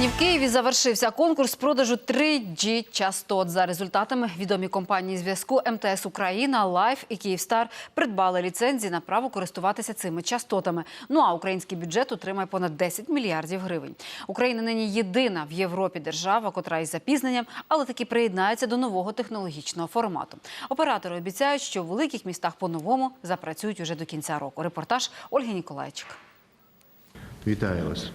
Сьогодні в Києві завершився конкурс продажу 3G частот. За результатами відомі компанії зв'язку МТС Україна, Лайф і Київстар придбали ліцензії на право користуватися цими частотами. Ну а український бюджет отримає понад 10 мільярдів гривень. Україна нині єдина в Європі держава, котра із запізненням, але таки приєднається до нового технологічного формату. Оператори обіцяють, що в великих містах по-новому запрацюють уже до кінця року. Репортаж Ольги Ніколайчик. Вітаю вас.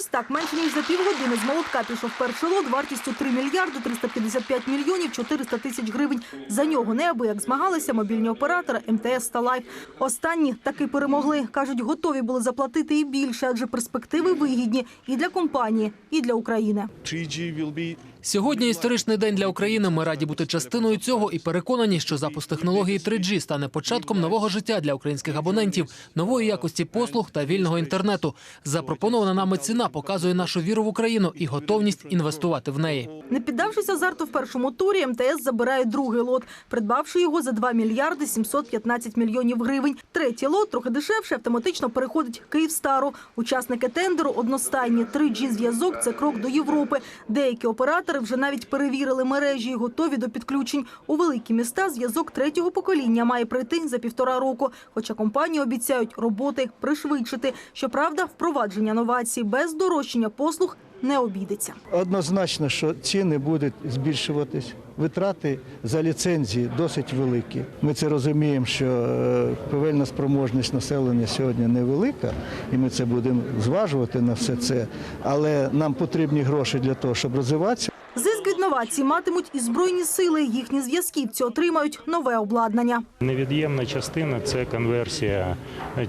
Ось так, менше ніж за півгодини з молотка пішов перший лот вартістю 3 мільярди 355 мільйонів 400 тисяч гривень. За нього неабияк змагалися мобільні оператори МТС та Лайф. Останні таки перемогли. Кажуть, готові були заплатити і більше, адже перспективи вигідні і для компанії, і для України. 3G will be Сьогодні історичний день для України. Ми раді бути частиною цього і переконані, що запуск технології 3G стане початком нового життя для українських абонентів, нової якості послуг та вільного інтернету. Запропонована нами ціна показує нашу віру в Україну і готовність інвестувати в неї. Не піддавшись азарту в першому турі, МТС забирає другий лот, придбавши його за 2 мільярди 715 мільйонів гривень. Третій лот, трохи дешевше, автоматично переходить Київстару. Учасники тендеру одностайні. 3G-зв'язок – це крок до Європи. Деякі оператори вже навіть перевірили мережі і готові до підключень. У великі міста зв'язок третього покоління має прийти за півтора року. Хоча компанії обіцяють роботи пришвидшити. Щоправда, впровадження новацій без дорожчання послуг не обійдеться. Однозначно, що ціни будуть збільшуватись. Витрати за ліцензії досить великі. Ми це розуміємо, що е, повельна спроможність населення сьогодні невелика, і ми це будемо зважувати на все це. Але нам потрібні гроші для того, щоб розвиватися. Зиск від матимуть і збройні сили. Їхні зв'язківці отримають нове обладнання. Невід'ємна частина це конверсія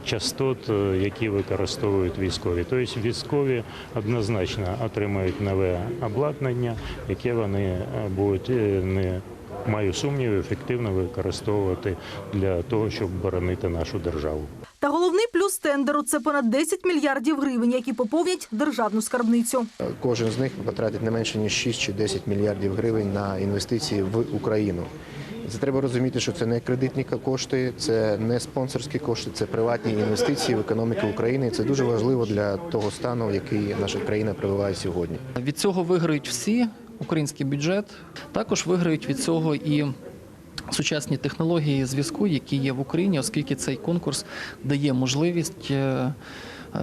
частот, які використовують військові. Тобто військові однозначно отримають нове обладнання, яке вони е, будуть е, не маю сумнівів, ефективно використовувати для того, щоб боронити нашу державу. Та головний плюс тендеру це понад 10 мільярдів гривень, які поповнять державну скарбницю. Кожен з них потратить не менше ніж 6 чи 10 мільярдів гривень на інвестиції в Україну. Це треба розуміти, що це не кредитні кошти, це не спонсорські кошти, це приватні інвестиції в економіку України. І Це дуже важливо для того стану, в який наша країна перебуває сьогодні. Від цього виграють всі український бюджет. Також виграють від цього і сучасні технології зв'язку, які є в Україні, оскільки цей конкурс дає можливість е,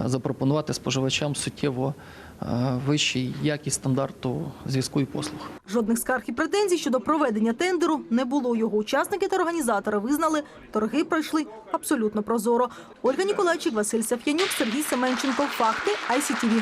запропонувати споживачам суттєво е, вищий якість стандарту зв'язку і послуг. Жодних скарг і претензій щодо проведення тендеру не було. Його учасники та організатори визнали, торги пройшли абсолютно прозоро. Ольга Ніколайчик, Василь Саф'янюк, Сергій Семенченко. Факти ICTV.